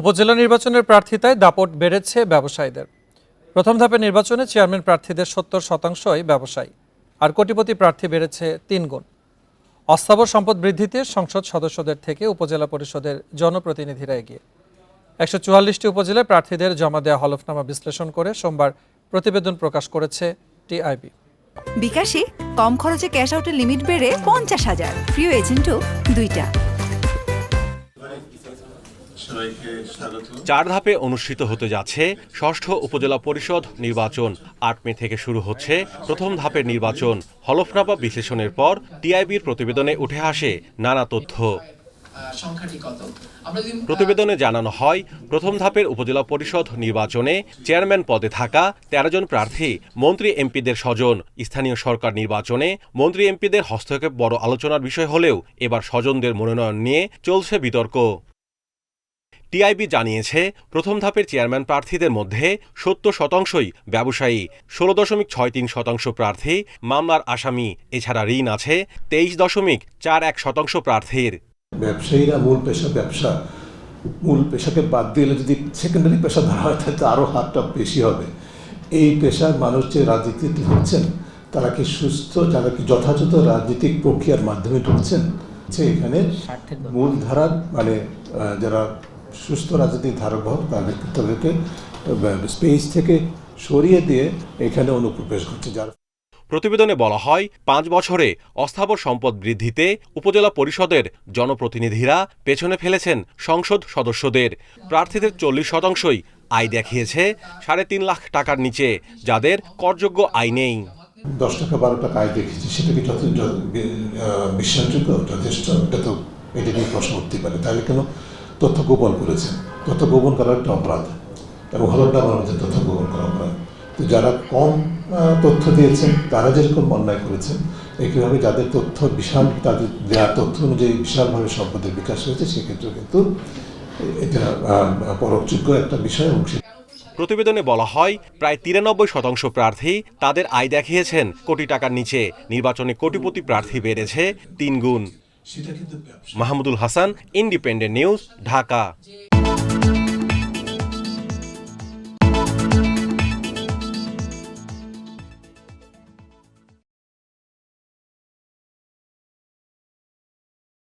উপজেলা নির্বাচনের প্রার্থিতায় দাপট বেড়েছে ব্যবসায়ীদের। প্রথম ধাপে নির্বাচনে চেয়ারম্যান প্রার্থীদের সত্তর শতাংশই ব্যবসায়ী, আর কোটিপতি প্রার্থী বেড়েছে তিন গুণ। অস্থাবর সম্পদ বৃদ্ধিতে সংসদ সদস্যদের থেকে উপজেলা পরিষদের জনপ্রতিনিধিরা এগিয়ে। একশো চুয়াল্লিশটি উপজেলায় প্রার্থীদের জমা দেওয়া হলফনামা বিশ্লেষণ করে সোমবার প্রতিবেদন প্রকাশ করেছে টিআইবি। বিকাশে কম খরচে ক্যাশ আউটের লিমিট বেড়ে পঞ্চাশ হাজার। প্রিয় এজেন্টও দুইটা। চার ধাপে অনুষ্ঠিত হতে যাচ্ছে ষষ্ঠ উপজেলা পরিষদ নির্বাচন। আট মে থেকে শুরু হচ্ছে প্রথম ধাপের নির্বাচন। হলফনামা বিশ্লেষণের পর টিআইবির প্রতিবেদনে উঠে আসে নানা তথ্য। প্রতিবেদনে জানানো হয় প্রথম ধাপের উপজেলা পরিষদ নির্বাচনে চেয়ারম্যান পদে থাকা তেরো জন প্রার্থী মন্ত্রী এমপিদের স্বজন। স্থানীয় সরকার নির্বাচনে মন্ত্রী এমপিদের হস্তক্ষেপ বড় আলোচনার বিষয় হলেও এবার স্বজনদের মনোনয়ন নিয়ে চলছে বিতর্ক। টিআইবি জানিয়েছে প্রথম ধাপের চেয়ারম্যান প্রার্থীদের মধ্যে সত্তর শতাংশই ব্যবসায়ী ষোলো দশমিক ছয় তিন শতাংশ প্রার্থী মামলার আসামি এছাড়া ঋণ আছে তেইশ দশমিক চার এক শতাংশ প্রার্থীর। ব্যবসায়ীরা মূল পেশা ব্যবসা মূল পেশাকে বাদ দিলে যদি সেকেন্ডারি পেশা ধরা হয় তাহলে আরও হারটা বেশি হবে। এই পেশার মানুষ যে রাজনীতিতে ঢুকছেন তারা কি সুস্থ যারা কি যথাযথ রাজনৈতিক প্রক্রিয়ার মাধ্যমে ঢুকছেন এখানে মূল ধারার মানে যারা সুস্থ রাজনীতিক ধারক তাদের তাদেরকে স্পেস থেকে সরিয়ে দিয়ে এখানে অনুপ্রবেশ ঘটছে যার প্রতিবেদনে বলা হয় পাঁচ বছরে অস্থাবর সম্পদ বৃদ্ধিতে উপজেলা পরিষদের জনপ্রতিনিধিরা পেছনে ফেলেছেন সংসদ সদস্যদের। প্রার্থীদের চল্লিশ শতাংশই আয় দেখিয়েছে সাড়ে তিন লাখ টাকার নিচে যাদের করযোগ্য আয় নেই। দশ টাকা বারো টাকা আয় দেখেছি সেটা কি যথেষ্ট বিশ্বাসযোগ্য যথেষ্ট? এটা তো এটা নিয়ে প্রশ্ন উঠতে পারে। তাহলে কেন তথ্য গোপন করেছেন। তথ্য গোপন করা একটা অপরাধ। এবং হলফনামার মধ্যে তথ্য গোপন করা অপরাধ। তো যারা কম তথ্য দিয়েছেন তারা যেরকম অন্যায় করেছেন একইভাবে যাদের তথ্য বিশাল তাদের দেওয়া তথ্য অনুযায়ী বিশালভাবে সম্পদের বিকাশ হয়েছে সেক্ষেত্রে কিন্তু এটা আহ, পরোক্ষযোগ্য একটা বিষয় এবং প্রতিবেদনে বলা হয় প্রায় তিরানব্বই শতাংশ প্রার্থী তাদের আয় দেখিয়েছেন কোটি টাকার নিচে। নির্বাচনে কোটিপতি প্রার্থী বেড়েছে তিন গুণ Mahmudul Hasan independent news Dhaka